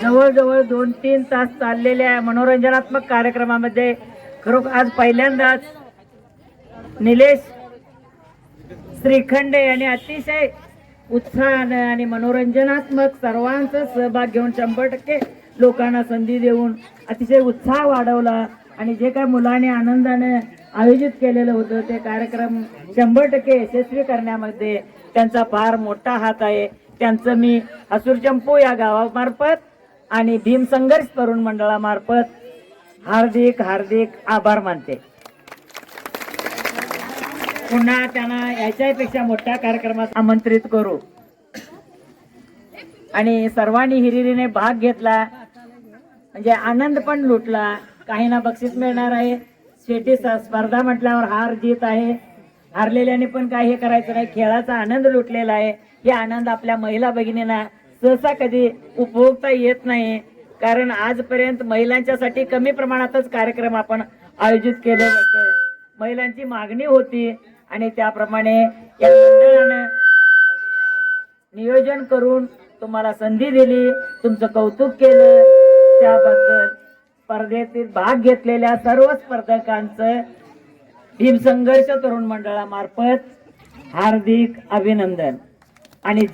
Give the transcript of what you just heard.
जवळजवळ दोन तीन तास चाललेल्या मनोरंजनात्मक कार्यक्रमामध्ये खरोखर आज पहिल्यांदाच निलेश श्रीखंडे यांनी अतिशय उत्साहानं आणि मनोरंजनात्मक सर्वांचा सहभाग घेऊन शंभर टक्के लोकांना संधी देऊन अतिशय उत्साह वाढवला आणि जे काय मुलांनी आनंदाने आयोजित केलेलं होतं ते कार्यक्रम शंभर टक्के यशस्वी करण्यामध्ये त्यांचा फार मोठा हात आहे. त्यांचं मी हसूर चंपू या गावामार्फत आणि भीम संघर्ष तरुण मंडळामार्फत हार्दिक हार्दिक आभार मानते. पुन्हा त्यांना याच्यापेक्षा मोठ्या कार्यक्रमात आमंत्रित करू. आणि सर्वांनी हिरिरीने भाग घेतला. म्हणजे आनंद पण लुटला. काहींना बक्षीस मिळणार आहे. शेवटी स्पर्धा म्हटल्यावर हार जीत आहे. हारलेल्याने पण काही हे करायचं नाही. खेळाचा आनंद लुटलेला आहे. हे आनंद आपल्या महिला भगिनींना सहसा कधी उपभोगता येत नाही. कारण आजपर्यंत महिलांच्यासाठी कमी प्रमाणातच कार्यक्रम आपण आयोजित केले जाते महिलांची मागणी होती आणि त्याप्रमाणे या मंडळानं नियोजन करून तुम्हाला संधी दिली तुमचं कौतुक केलं. त्याबद्दल स्पर्धेतील भाग घेतलेल्या सर्व स्पर्धकांचं भीमसंघर्ष तरुण मंडळामार्फत हार्दिक अभिनंदन. आणि